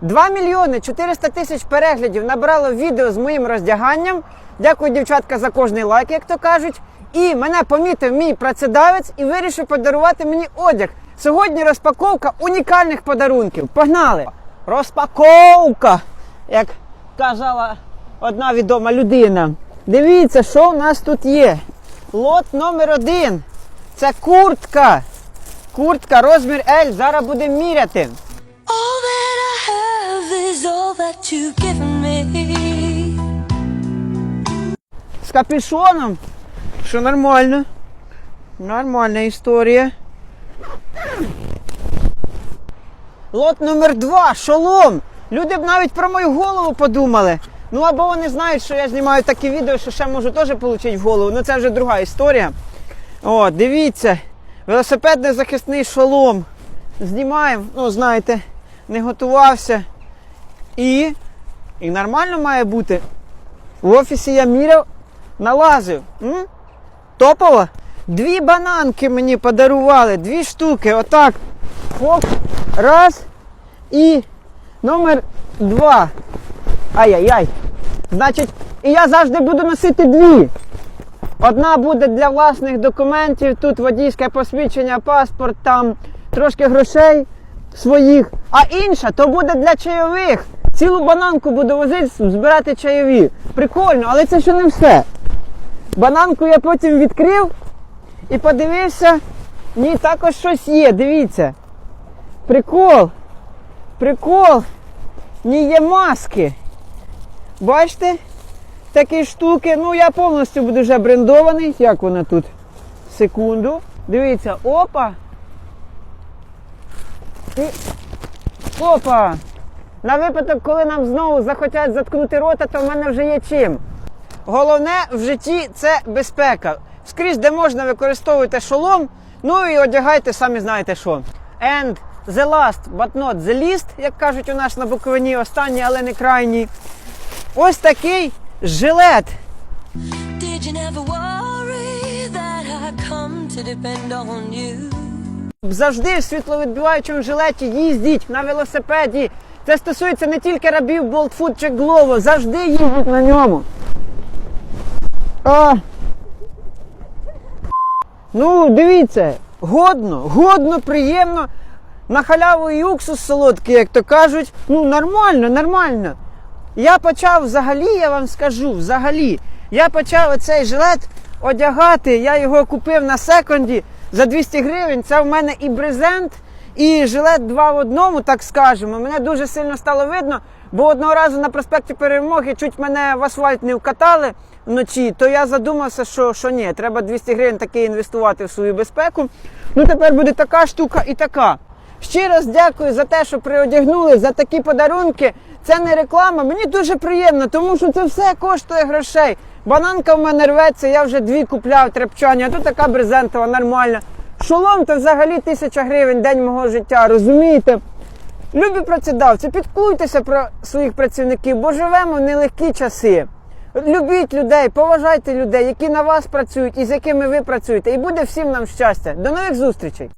2 мільйони 400 тисяч переглядів набрало відео з моїм роздяганням. Дякую, дівчатка, за кожний лайк, як то кажуть. І мене помітив мій працедавець і вирішив подарувати мені одяг. Сьогодні розпаковка унікальних подарунків. Погнали! Розпаковка! Як казала одна відома людина. Дивіться, що у нас тут є. Лот номер один. Це куртка. Куртка розмір L. Зараз будемо міряти. Is all that you've given me. З капюшоном. Що нормально. Нормальна історія. Лот номер два. Шолом. Люди б навіть про мою голову подумали. Ну або вони знають, що я знімаю такі відео, що ще можу теж отримати в голову. Ну це вже друга історія. О, дивіться. Велосипедний захисний шолом. Знімаємо. Ну, знаєте, не готувався. І. І нормально має бути. В офісі я міряв, налазив. М? Топово. Дві бананки мені подарували, дві штуки. Отак. Хоп. Раз. І номер два. Ай-яй-яй. Значить, і я завжди буду носити дві. Одна буде для власних документів, тут водійське посвідчення, паспорт, там трошки грошей своїх. А інша то буде для чайових. Цілу бананку буду возити, збирати чайові. Прикольно, але це ще не все. Бананку я потім відкрив і подивився. Ні, також щось є, дивіться. Прикол. Прикол. Ні, є маски. Бачите? Такі штуки. Ну, я повністю буду вже брендований. Як вона тут? Секунду. Дивіться, опа. І... Опа! На випадок, коли нам знову захотять заткнути рота, то в мене вже є чим. Головне в житті це безпека. Скрізь, де можна використовуйте шолом, ну і одягайте, самі знаєте що. And the last, but not the least, як кажуть у нас на Буковині, останній, але не крайній. Ось такий жилет. Did you never worry that I come to depend on you? Завжди в світловідбиваючому жилеті їздіть на велосипеді. Це стосується не тільки рабів Болтфуд чи Глово. Завжди їздіть на ньому. А. Ну, дивіться, годно, годно, приємно. На халяву і уксус солодкий, як то кажуть. Ну, нормально, нормально. Я почав взагалі, я вам скажу, взагалі, я почав оцей жилет одягати. Я його купив на секонді за 200 гривень. Це в мене і брезент, і жилет два в одному, так скажемо. Мене дуже сильно стало видно, бо одного разу на проспекті Перемоги чуть мене в асфальт не вкатали вночі, то я задумався, що, що ні, треба 200 гривень таки інвестувати в свою безпеку. Ну тепер буде така штука і така. Раз дякую за те, що приодягнули, за такі подарунки. Це не реклама. Мені дуже приємно, тому що це все коштує грошей. Бананка в мене рветься, я вже дві купляв тряпчані, а тут така брезентова, нормальна. Шолом то взагалі тисяча гривень день мого життя, розумієте? Любі працедавці, підклуйтеся про своїх працівників, бо живемо в нелегкі часи. Любіть людей, поважайте людей, які на вас працюють і з якими ви працюєте. І буде всім нам щастя. До нових зустрічей!